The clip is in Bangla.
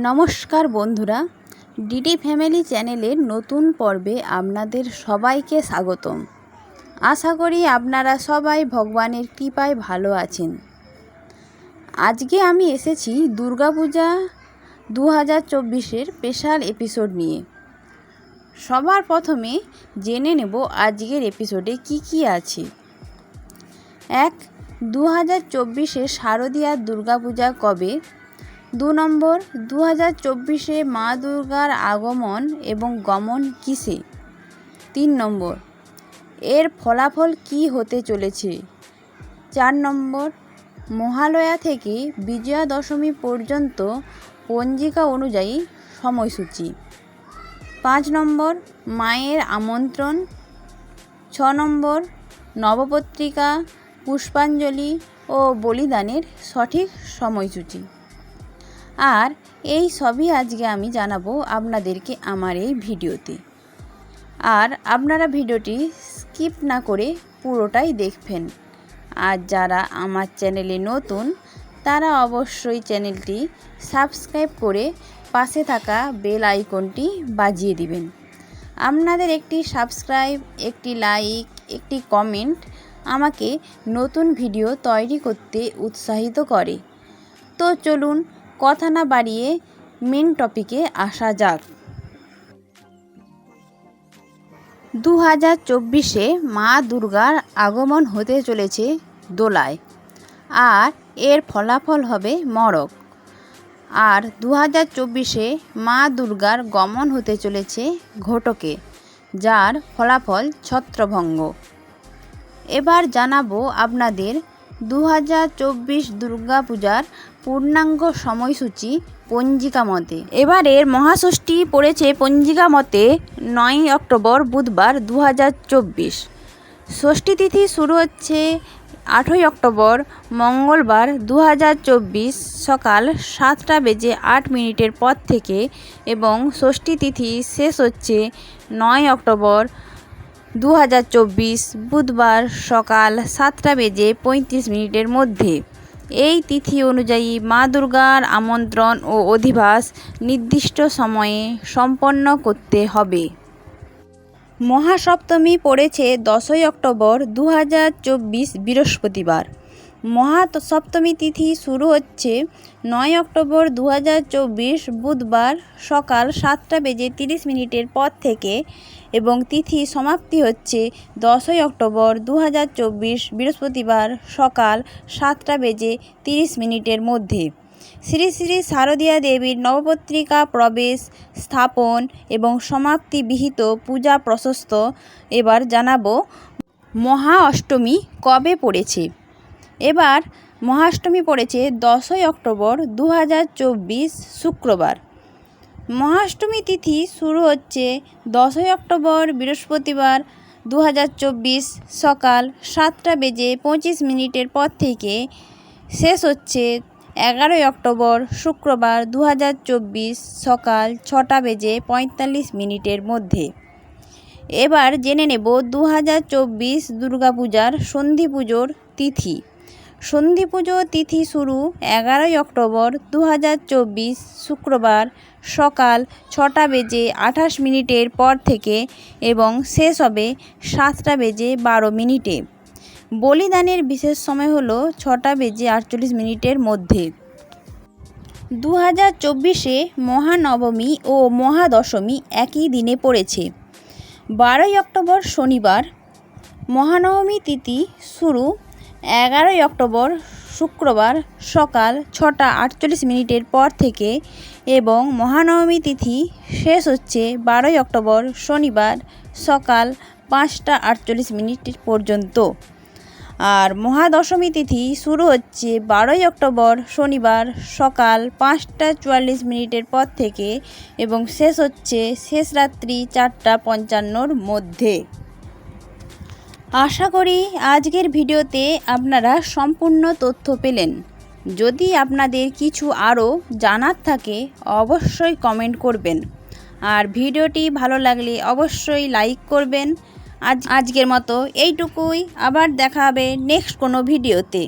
নমস্কার বন্ধুরা ডিডি ফ্যামিলি চ্যানেলের নতুন পর্বে আপনাদের সবাইকে স্বাগতম। আশা করি আপনারা সবাই ভগবানের কৃপায় ভালো আছেন। আজকে আমি এসেছি দুর্গাপূজা দু হাজার চব্বিশের স্পেশাল এপিসোড নিয়ে। সবার প্রথমে জেনে নেব আজকের এপিসোডে কি কি আছে। এক দু হাজার চব্বিশে শারদীয়ার দুর্গাপূজা কবে? দু নম্বর দু হাজার চব্বিশে মা দুর্গার আগমন এবং গমন কিসে? তিন নম্বর, এর ফলাফল কি হতে চলেছে? চার নম্বর, মহালয়া থেকে বিজয়া দশমী পর্যন্ত পঞ্জিকা অনুযায়ী সময়সূচি। পাঁচ নম্বর, মায়ের আমন্ত্রণ। ছ নম্বর, নবপত্রিকা, পুষ্পাঞ্জলি ও বলিদানের সঠিক সময়সূচি। আর এই সবই আজকে আমি জানাব আপনাদেরকে আমার এই ভিডিওতে। আর আপনারা ভিডিওটি স্কিপ না করে পুরোটাই দেখবেন। আর যারা আমার চ্যানেলে নতুন, তারা অবশ্যই চ্যানেলটি সাবস্ক্রাইব করে পাশে থাকা বেল আইকনটি বাজিয়ে দিবেন। আপনাদের একটি সাবস্ক্রাইব, একটি লাইক, একটি কমেন্ট আমাকে নতুন ভিডিও তৈরি করতে উৎসাহিত করে। তো চলুন কথা না বাড়িয়ে মেন টপিকে আসা যাক। দু হাজার চব্বিশে মা দুর্গার আগমন হতে চলেছে দোলায়। আর এর ফলাফল হবে মরক। আর দু হাজার চব্বিশে মা দুর্গার গমন হতে চলেছে ঘটকে, যার ফলাফল ছত্রভঙ্গ। এবার জানাব আপনাদের দু হাজার চব্বিশ দুর্গাপূজার পূর্ণাঙ্গ সময়সূচি পঞ্জিকা মতে। এবারের মহাষষ্ঠী পড়েছে পঞ্জিকা মতে নয় অক্টোবর বুধবার দু হাজার চব্বিশ। ষষ্ঠী তিথি শুরু হচ্ছে আঠই অক্টোবর, মঙ্গলবার দু হাজার চব্বিশ সকাল সাতটা বেজে আট মিনিটের পর থেকে এবং ষষ্ঠী তিথি শেষ হচ্ছে নয় অক্টোবর দু হাজার চব্বিশ বুধবার সকাল সাতটা বেজে পঁয়ত্রিশ মিনিটের মধ্যে। এই তিথি অনুযায়ী মা দুর্গার আমন্ত্রণ ও অধিবাস নির্দিষ্ট সময়ে সম্পন্ন করতে হবে। মহাসপ্তমী পড়েছে দশই অক্টোবর দু চব্বিশ চব্বিশ সপ্তমী তিথি শুরু হচ্ছে নয় অক্টোবর দু হাজার চব্বিশ বুধবার সকাল সাতটা বেজে তিরিশ মিনিটের পর থেকে এবং তিথি সমাপ্তি হচ্ছে দশই অক্টোবর দু হাজার চব্বিশ বৃহস্পতিবার সকাল সাতটা বেজে তিরিশ মিনিটের মধ্যে। শ্রী শ্রী শারদীয়া দেবীর নবপত্রিকা প্রবেশ, স্থাপন এবং সমাপ্তি বিহিত পূজা প্রশস্ত। এবার জানাব মহা অষ্টমী কবে পড়েছে? এবার মহাষ্টমী পড়েছে দশই অক্টোবর দু হাজার চব্বিশ শুক্রবার। মহাষ্টমী তিথি শুরু হচ্ছে দশই অক্টোবর বৃহস্পতিবার দু হাজার চব্বিশ সকাল সাতটা বেজে পঁচিশ মিনিটের পর থেকে। শেষ হচ্ছে এগারোই অক্টোবর শুক্রবার দু হাজার চব্বিশ সকাল ছটা বেজে পঁয়তাল্লিশ মিনিটের মধ্যে। এবার জেনে নেব দু হাজার চব্বিশ দুর্গাপূজার সন্ধি পুজোর তিথি। সন্ধি পুজো তিথি শুরু এগারোই অক্টোবর দু হাজার চব্বিশ শুক্রবার সকাল ছটা বেজে আঠাশ মিনিটের পর থেকে এবং শেষ হবে সাতটা বেজে বারো মিনিটে। বলিদানের বিশেষ সময় হলো ছটা বেজে আটচল্লিশ মিনিটের মধ্যে। দু হাজার চব্বিশে মহানবমী ও মহাদশমী একই দিনে পড়েছে। বারোই অক্টোবর শনিবার মহানবমী তিথি শুরু এগারোই অক্টোবর, শুক্রবার সকাল ছটা আটচল্লিশ মিনিটের পর থেকে এবং মহানবমী তিথি শেষ হচ্ছে বারোই অক্টোবর, শনিবার সকাল পাঁচটা আটচল্লিশ মিনিট পর্যন্ত। আর মহাদশমী তিথি শুরু হচ্ছে বারোই অক্টোবর, শনিবার সকাল পাঁচটা চুয়াল্লিশ মিনিটের পর থেকে এবং শেষ হচ্ছে শেষ রাত্রি চারটা পঞ্চান্নর মধ্যে। আশা করি আজকের ভিডিওতে আপনারা সম্পূর্ণ তথ্য পেলেন। যদি আপনাদের কিছু আরও জানার থাকে, অবশ্যই কমেন্ট করবেন। আর ভিডিওটি ভালো লাগলে অবশ্যই লাইক করবেন। আজ আজকের মতো এইটুকুই। আবার দেখা হবে নেক্সট কোনো ভিডিওতে।